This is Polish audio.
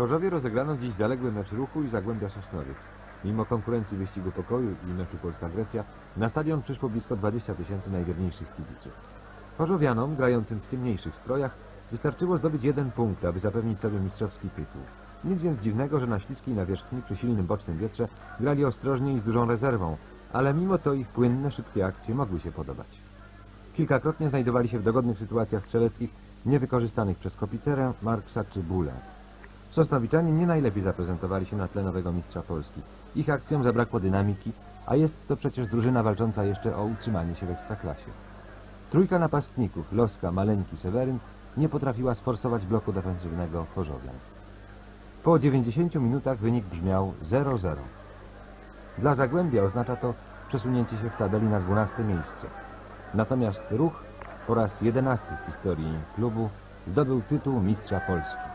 Chorzowie rozegrano dziś zaległy mecz ruchu i Zagłębia Sosnowiec. Mimo konkurencji wyścigu pokoju i meczu Polska-Grecja, na stadion przyszło blisko 20 tysięcy najwierniejszych kibiców. Chorzowianom, grającym w ciemniejszych strojach, wystarczyło zdobyć jeden punkt, aby zapewnić sobie mistrzowski tytuł. Nic więc dziwnego, że na śliskiej nawierzchni przy silnym bocznym wietrze grali ostrożnie i z dużą rezerwą, ale mimo to ich płynne, szybkie akcje mogły się podobać. Kilkakrotnie znajdowali się w dogodnych sytuacjach strzeleckich, niewykorzystanych przez Kopicerę, Marksa czy Bule. Sosnowiczanie nie najlepiej zaprezentowali się na tle nowego mistrza Polski. Ich akcjom zabrakło dynamiki, a jest to przecież drużyna walcząca jeszcze o utrzymanie się w ekstraklasie. Trójka napastników, Loska, Maleńki, Seweryn, nie potrafiła sforsować bloku defensywnego Chorzowian. Po 90 minutach wynik brzmiał 0-0. Dla Zagłębia oznacza to przesunięcie się w tabeli na 12 miejsce. Natomiast Ruch po raz 11 w historii klubu zdobył tytuł mistrza Polski.